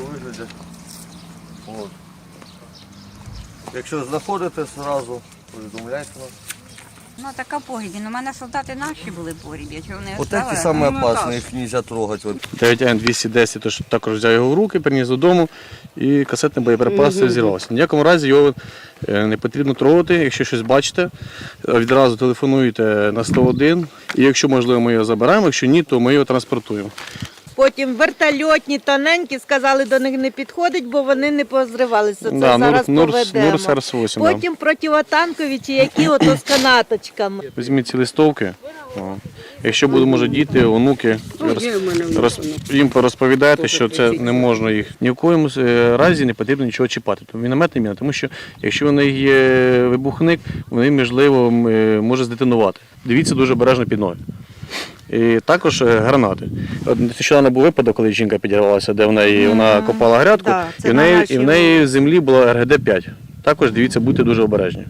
вигляді. От. Якщо знаходите, зразу повідомляйте нас. Ну така погибі. Ну, у мене солдати наші були погибі, чого вони От оставили? ці самі Ну, опасні, їх не можна трогати. От. 9Н 210 тож також взяв його в руки, приніс додому і касетний боєприпас зірвався. В ніякому разі його е, не потрібно трогати. Якщо щось бачите, е, відразу телефонуєте на 101. І якщо можливо, ми його забираємо, якщо ні, то ми його транспортуємо. Потім вертольотні, тоненькі, сказали, до них не підходить, бо вони не позривалися. Це Да, зараз Нур, Нур, поведемо. Нур Сарс 8. да. Потім противотанкові чи які ото з канаточками. Візьміть ці листовки. О. Якщо будуть, може, діти, онуки, роз- роз- їм порозповідайте, що це не можна їх ні в коєму е, разі не потрібно нічого чіпати. Тобто міномет не міна, тому що якщо в них є вибухник, вони можливо м, е, може здетонувати. Дивіться дуже обережно під ноги. І також е, гранати. От нещодавно був випадок, коли жінка підірвалася, де в неї вона копала грядку, Да, і в неї, і в неї в землі була РГД-5. Також дивіться, будьте дуже обережні.